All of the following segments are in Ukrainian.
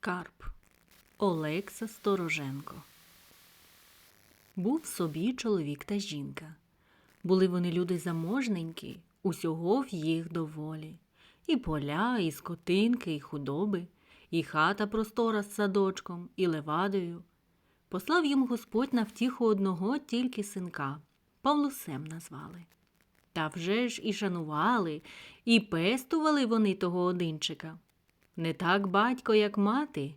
Скарб Олекса Стороженко. Був собі чоловік та жінка. Були вони люди заможненькі, усього в їх доволі. І поля, і скотинки, і худоби, і хата простора з садочком, і левадою. Послав їм Господь на втіху одного тільки синка, Павлусем назвали. Та вже ж і шанували, і пестували вони того одинчика. Не так батько, як мати,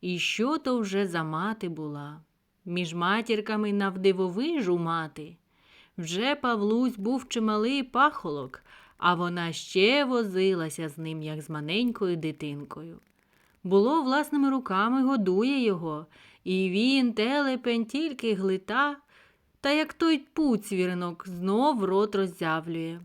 і що то вже за мати була. Між матірками навдивовижу мати. Вже Павлусь був чималий пахолок, а вона ще возилася з ним, як з маленькою дитинкою. Було власними руками годує його, і він, телепень, тільки глита, та як той пуцвіринок знов рот роззявлює.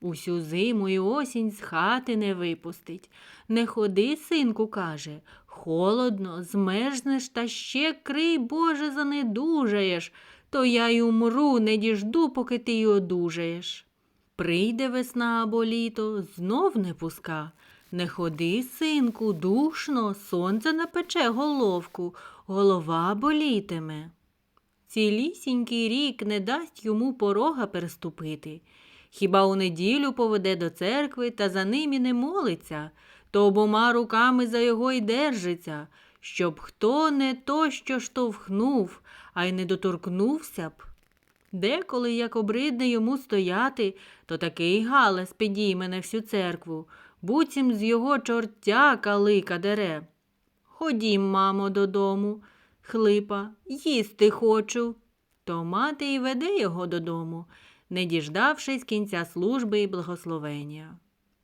Усю зиму і осінь з хати не випустить. Не ходи, синку, каже, холодно, змерзнеш та ще крий, Боже, занедужаєш, то я й умру, не діжду, поки ти й одужаєш. Прийде весна або літо, знов не пуска. Не ходи, синку, душно, сонце напече головку, голова болітиме. Цілісінький рік не дасть йому порога переступити. Хіба у неділю поведе до церкви та за ним і не молиться, то обома руками за його й держиться, щоб хто не то що штовхнув, а й не доторкнувся б. Деколи, як обридне йому стояти, то такий галас підійме на всю церкву, буцім з його чортяка лика дере. Ходім, мамо, додому, хлипа, їсти хочу. То мати й веде його додому, не діждавшись кінця служби і благословення.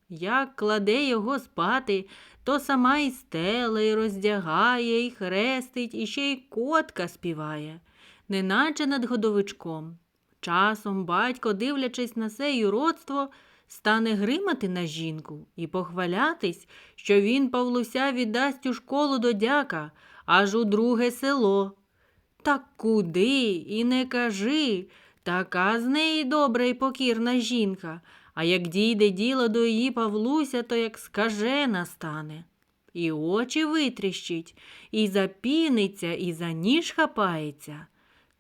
Як кладе його спати, то сама й стеле, і роздягає, і хрестить, і ще й котка співає, неначе над годовичком. Часом батько, дивлячись на це юродство, стане гримати на жінку і похвалятись, що він Павлуся віддасть у школу до дяка, аж у друге село. Так куди і не кажи, така з неї добра і покірна жінка, а як дійде діло до її Павлуся, то як скажена стане. І очі витріщить, і запіниться, і за ніж хапається.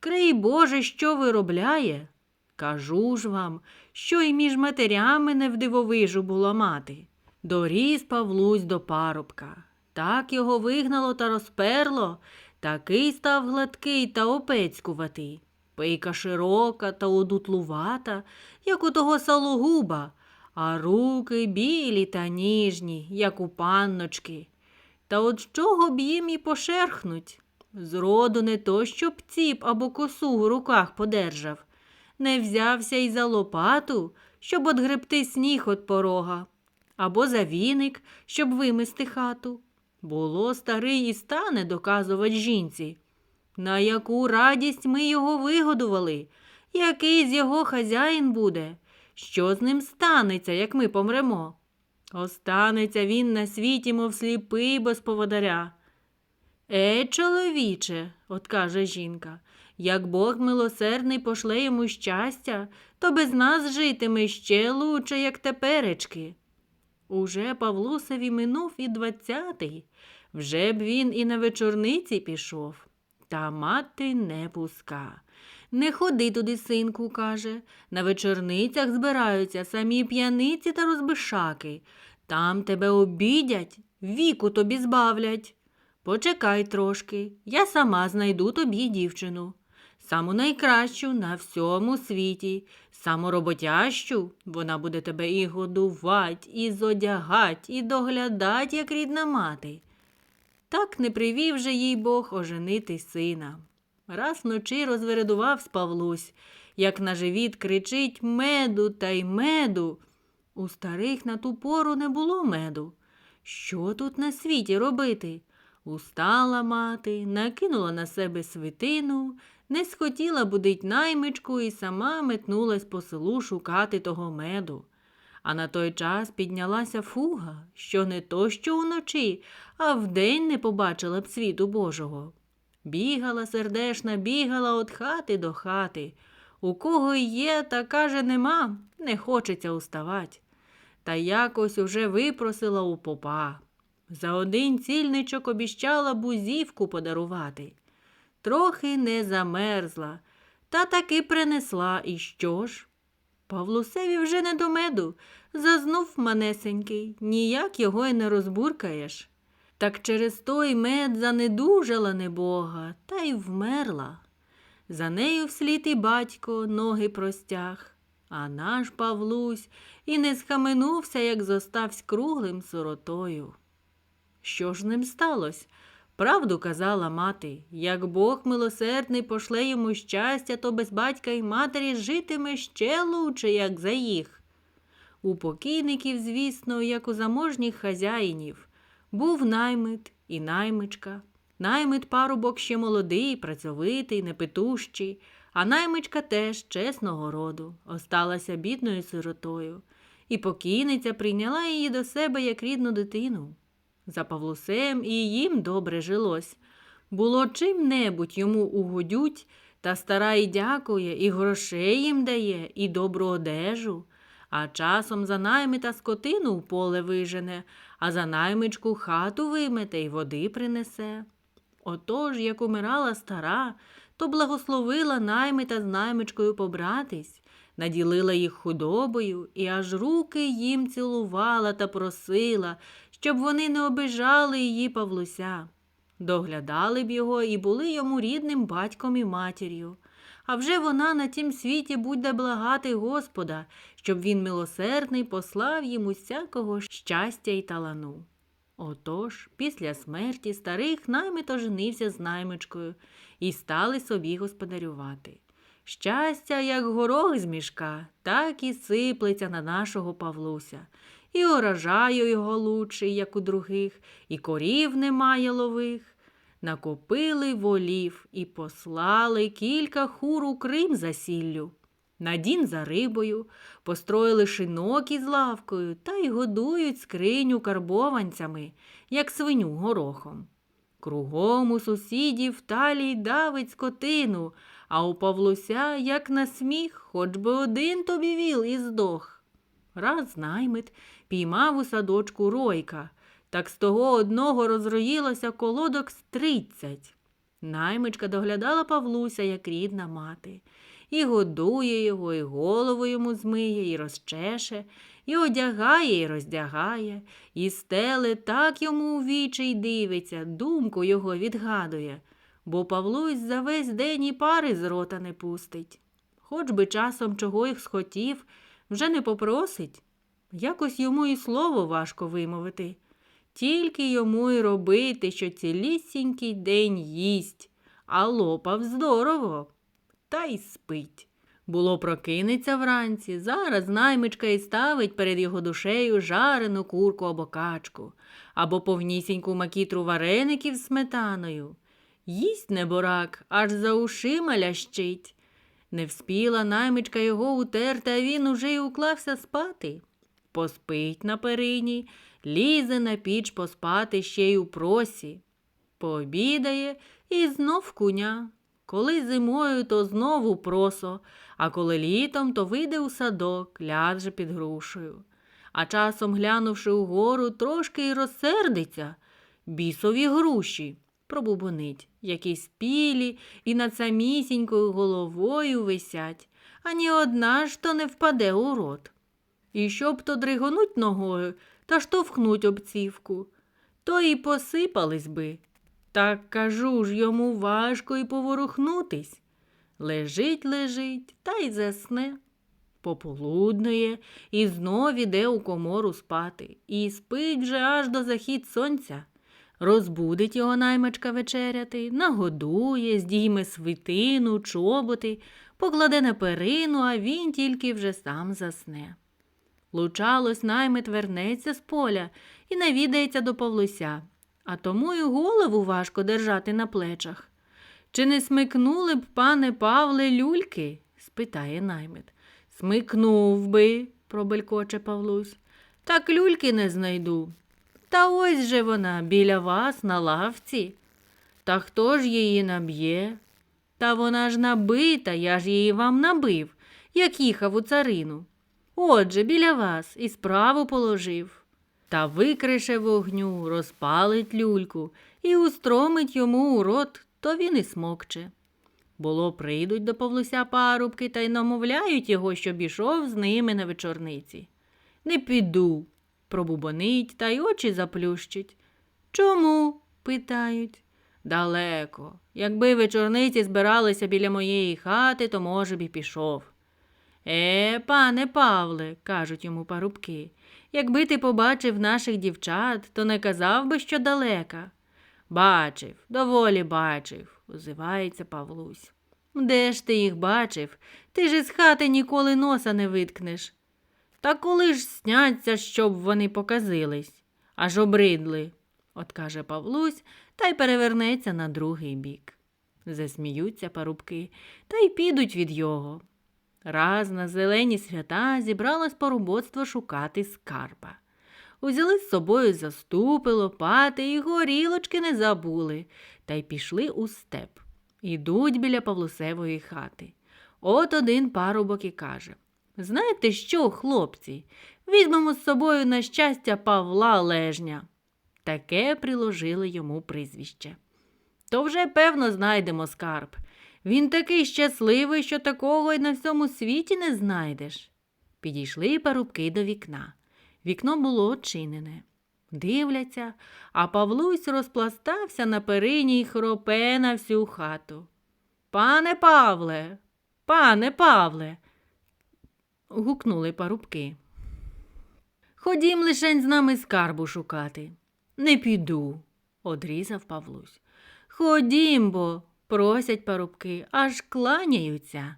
Крий Боже, що виробляє? Кажу ж вам, що й між матерями не вдивовижу було мати. Доріс Павлусь до парубка. Так його вигнало та розперло, такий став гладкий та опецькуватий. Пийка широка та одутлувата, як у того сологуба, а руки білі та ніжні, як у панночки. Та от чого б їм і пошерхнуть? Зроду не то, щоб ціп або косу в руках подержав, не взявся й за лопату, щоб одгребти сніг от порога, або за віник, щоб вимести хату. Було старий і стане доказувати жінці. На яку радість ми його вигодували, який з його хазяїн буде, що з ним станеться, як ми помремо? Останеться він на світі, мов сліпий без поводаря. Е, чоловіче, откаже жінка, як Бог милосердний пошле йому щастя, то без нас житиме ще лучше, як теперечки. Уже Павлусеві минув і двадцятий, вже б він і на вечорниці пішов. Та мати не пуска. Не ходи туди, синку, каже. На вечорницях збираються самі п'яниці та розбишаки. Там тебе обідять, віку тобі збавлять. Почекай трошки, я сама знайду тобі дівчину. Саму найкращу на всьому світі, саму роботящу, вона буде тебе і годувать, і зодягать, і доглядать, як рідна мати. Так не привів же їй Бог оженити сина. Раз вночі розвередував Павлусь, як на живіт кричить меду та й меду. У старих на ту пору не було меду. Що тут на світі робити? Устала мати, накинула на себе свитину, не схотіла будить наймичку і сама метнулась по селу шукати того меду. А на той час піднялася фуга, що не то що уночі, а вдень не побачила б світу Божого. Бігала сердешна, бігала від хати до хати. У кого є, та каже нема, не хочеться уставать. Та якось уже випросила у попа. За один цільничок обіщала бузівку подарувати. Трохи не замерзла, та таки принесла. І що ж? Павлусеві вже не до меду, зазнув манесенький, ніяк його й не розбуркаєш. Так через той мед занедужала небога, та й вмерла. За нею вслід і батько ноги простяг, а наш Павлусь і не схаменувся, як зоставсь круглим сиротою. Що ж ним сталося? Правду казала мати, як Бог милосердний пошле йому щастя, то без батька й матері житиме ще лучше, як за їх. У покійників, звісно, як у заможніх хазяїнів, був наймит і наймичка. Наймит парубок ще молодий, працьовитий, непитущий, а наймичка теж чесного роду, осталася бідною сиротою, і покійниця прийняла її до себе як рідну дитину. За Павлусем і їм добре жилось. Було чим-небудь йому угодють, та стара й дякує, і грошей їм дає, і добру одежу. А часом за наймита скотину в поле вижене, а за наймичку хату вимете й води принесе. Отож, як умирала стара, то благословила наймита з наймичкою побратись, наділила їх худобою і аж руки їм цілувала та просила, щоб вони не обижали її Павлуся. Доглядали б його і були йому рідним батьком і матір'ю. А вже вона на тім світі буде благати Господа, щоб він милосердний послав їм усякого щастя й талану. Отож, після смерті старих наймито женився з наймичкою і стали собі господарювати. Щастя, як горох з мішка, так і сиплеться на нашого Павлуся. І урожаю його лучший, як у других, і корів немає лових. Накопили волів і послали кілька хур у Крим за сіллю. На дін за рибою, построїли шинок із лавкою та й годують скриню карбованцями, як свиню горохом. Кругом у сусідів талій давить скотину, а у Павлуся, як на сміх, хоч би один тобі віл і здох. Раз наймит піймав у садочку ройка, так з того одного розроїлося колодок з тридцять. Наймичка доглядала Павлуся, як рідна мати, і годує його, і голову йому змиє, і розчеше, і одягає, і роздягає, і стеле так йому у вічі й дивиться, думку його відгадує, бо Павлусь за весь день і пари з рота не пустить. Хоч би часом чого їх схотів, вже не попросить. Якось йому і слово важко вимовити. Тільки йому й робити, що цілісінький день їсть, а лопав здорово, та й спить. Було прокинеться вранці, зараз наймичка і ставить перед його душею жарену курку або качку, або повнісіньку макітру вареників з сметаною. Їсть неборак, аж за ушима лящить. Не вспіла наймичка його утерти, а він уже й уклався спати. Поспить на перині, лізе на піч поспати ще й у просі. Пообідає і знов куня. Коли зимою, то знову просо, а коли літом, то вийде у садок, ляже під грушею. А часом, глянувши угору, трошки й розсердиться. Бісові груші, пробубонить, які спілі і над самісінькою головою висять, ані одна ж то не впаде у рот. І щоб то дригонуть ногою та штовхнуть об цівку, то і посипались би. Так кажу ж йому важко і поворухнутись. Лежить, лежить та й засне. Пополуднує і знов іде у комору спати, і спить вже аж до захід сонця. Розбудить його наймичка вечеряти, нагодує, здійме свитину, чоботи, покладе на перину, а він тільки вже сам засне. Лучалось наймит вернеться з поля і навідається до Павлуся, а тому й голову важко держати на плечах. Чи не смикнули б, пане Павле, люльки? спитає наймит. Смикнув би, пробелькоче Павлусь. Так люльки не знайду. Та ось же вона біля вас на лавці. Та хто ж її наб'є? Та вона ж набита, я ж її вам набив, як їхав у царину. Отже, біля вас і справу положив. та викрише вогню, розпалить люльку і устромить йому у рот, то він і смокче. Було, прийдуть до Павлуся парубки та й намовляють його, щоб ішов з ними на вечорниці. Не піду, пробубонить та й очі заплющить. Чому? питають. Далеко. Якби вечорниці збиралися біля моєї хати, то, може б, і пішов. Е, пане Павле, кажуть йому парубки, якби ти побачив наших дівчат, то не казав би, що далека. Бачив, доволі бачив, озивається Павлусь. Де ж ти їх бачив? Ти ж із хати ніколи носа не виткнеш. Та коли ж сняться, щоб вони показились, аж обридли, откаже Павлусь та й перевернеться на другий бік. Засміються парубки та й підуть від його. Раз на зелені свята зібралось порубоцтво шукати скарба. Узяли з собою заступи, лопати і горілочки не забули, та й пішли у степ. Ідуть біля Павлусевої хати. От один парубок і каже Знаєте що, хлопці, візьмемо з собою на щастя Павла Лежня. Таке приложили йому прізвище. То вже, певно, знайдемо скарб. Він такий щасливий, що такого й на всьому світі не знайдеш. Підійшли парубки до вікна. Вікно було очинене. Дивляться, а Павлусь розпластався на перині й хропе на всю хату. Пане Павле, пане Павле. гукнули парубки. Ходім лишень з нами скарбу шукати. Не піду, одрізав Павлусь. Ходім бо, просять парубки, аж кланяються.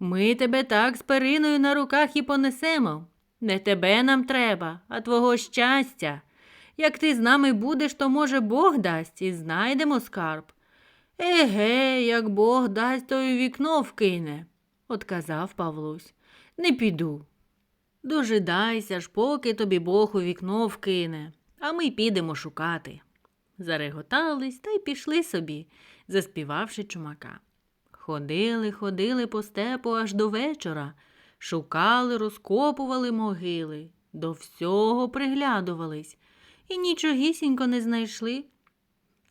Ми тебе так з периною на руках і понесемо. Не тебе нам треба, а твого щастя. Як ти з нами будеш, то, може, Бог дасть і знайдемо скарб. Еге, як Бог дасть, то й вікно вкине, отказав Павлусь. Не піду. Дожидайся ж, поки тобі Бог у вікно вкине, а ми підемо шукати. Зареготались та й пішли собі, заспівавши чумака. Ходили, ходили по степу аж до вечора, шукали, розкопували могили, до всього приглядувались і нічогісінько не знайшли.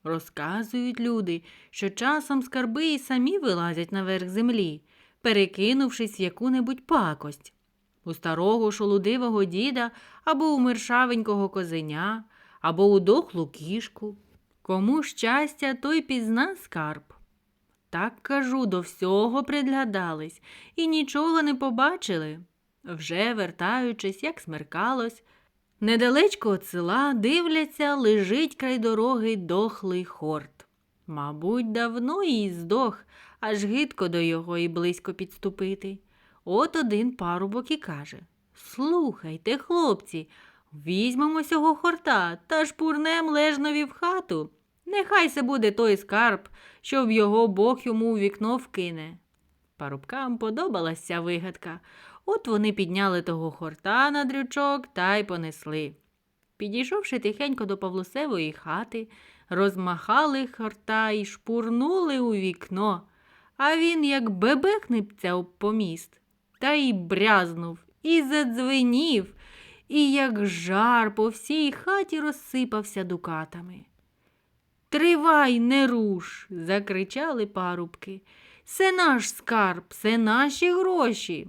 Розказують люди, що часом скарби і самі вилазять наверх землі, перекинувшись яку-небудь пакость. У старого шолудивого діда або у мершавенького козеня, або у дохлу кішку. Кому щастя, той пізна скарб. Так кажу, до всього приглядались і нічого не побачили. Вже вертаючись, як смеркалось, недалечко від села дивляться, лежить край дороги дохлий хорт. Мабуть, давно їй здох, аж гидко до його і близько підступити. От один парубок і каже Слухайте, хлопці, візьмемо сього хорта та шпурнем лежнові в хату. Нехай се буде той скарб, щоб його Бог йому у вікно вкине. Парубкам подобалася ця вигадка. От вони підняли того хорта на дрючок та й понесли. Підійшовши тихенько до Павлусевої хати, розмахали хорта і шпурнули у вікно, а він, як бебехнеться об поміст, та й брязнув, і задзвенів, і як жар по всій хаті розсипався дукатами. Тривай, не руш, закричали парубки. Це наш скарб, це наші гроші.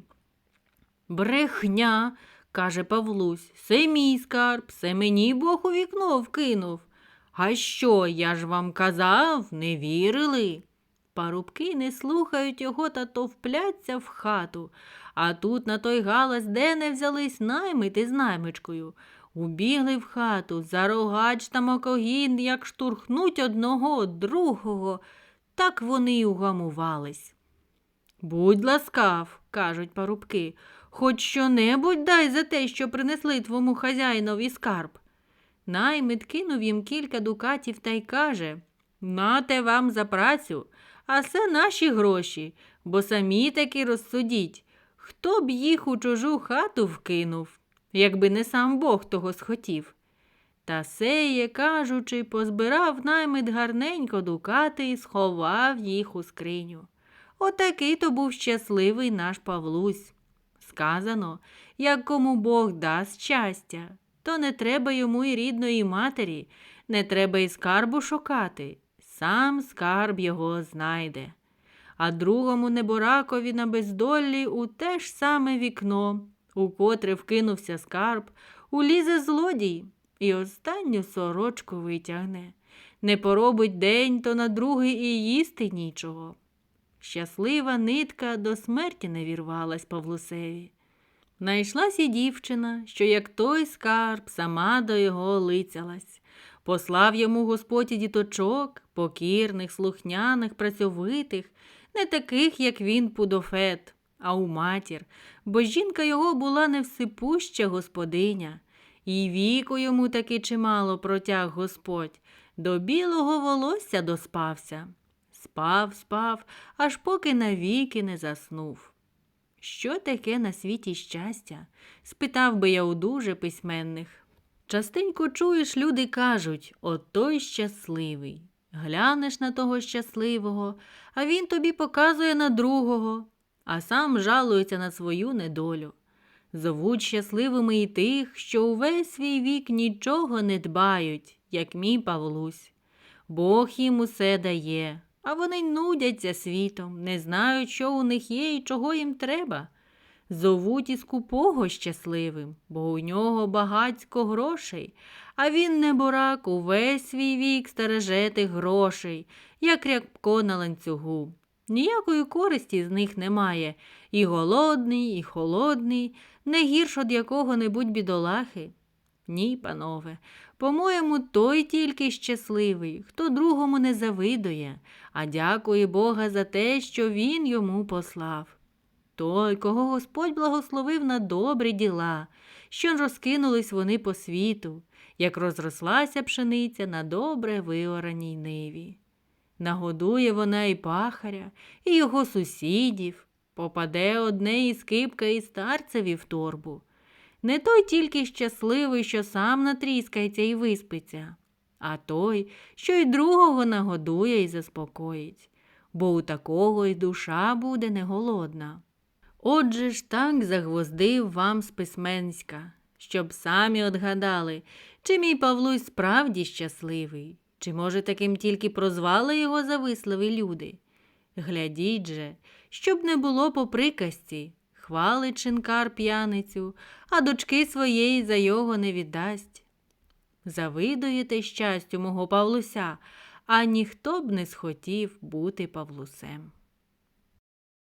Брехня, каже Павлусь, це мій скарб, це мені Бог у вікно вкинув. А що, я ж вам казав, не вірили? Парубки не слухають його та товпляться в хату, а тут на той галас де не взялись наймити з наймичкою. Убігли в хату, за рогач та макогін, як штурхнуть одного другого, так вони й угамувались. Будь ласкав, кажуть парубки, хоч що-небудь дай за те, що принесли твому хазяїнові скарб. Наймит кинув їм кілька дукатів та й каже Нате вам за працю, а це наші гроші, бо самі таки розсудіть, хто б їх у чужу хату вкинув, якби не сам Бог того схотів. Та сеє, кажучи, позбирав наймит гарненько дукати і сховав їх у скриню. Отакий то був щасливий наш Павлусь. Сказано, як кому Бог дасть щастя, то не треба йому і рідної матері, не треба і скарбу шукати. Сам скарб його знайде. А другому неборакові на бездоллі у те ж саме вікно, у котре вкинувся скарб, улізе злодій і останню сорочку витягне. Не поробить день, то на другий і їсти нічого. Щаслива нитка до смерті не вірвалась Павлусеві. Найшлась і дівчина, що як той скарб сама до його лицялась. Послав йому Господь і діточок, покірних, слухняних, працьовитих, не таких, як він, пудофет, а у матір, бо жінка його була невсипуща господиня, і віку йому таки чимало протяг Господь, до білого волосся доспався. Спав, спав, аж поки навіки не заснув. Що таке на світі щастя? спитав би я у дуже письменних. Частенько чуєш, люди кажуть, от той щасливий. Глянеш на того щасливого, а він тобі показує на другого, а сам жалується на свою недолю. Зовуть щасливими і тих, що увесь свій вік нічого не дбають, як мій Павлусь. Бог їм усе дає, а вони нудяться світом, не знають, що у них є і чого їм треба. Зовуть і скупого щасливим, бо у нього багацько грошей, а він не бурак увесь свій вік стереже тих грошей, як рябко на ланцюгу. Ніякої користі з них немає, і голодний, і холодний, не гірш од якого-небудь бідолахи. Ні, панове, по-моєму, той тільки щасливий, хто другому не завидує, а дякує Бога за те, що він йому послав. Той, кого Господь благословив на добрі діла, що розкинулись вони по світу, як розрослася пшениця на добре виораній ниві. Нагодує вона і пахаря, і його сусідів, попаде одне із кипка і старцеві в торбу. Не той тільки щасливий, що сам натріскається і виспиться, а той, що й другого нагодує і заспокоїть, бо у такого й душа буде не голодна. Отже ж так загвоздив вам з письменська, щоб самі отгадали, чи мій Павлусь справді щасливий, чи, може, таким тільки прозвали його зависливі люди. Глядіть же, щоб не було по приказці, хвалить шинкар п'яницю, а дочки своєї за його не віддасть. Завидуєте щастю мого Павлуся, а ніхто б не схотів бути Павлусем.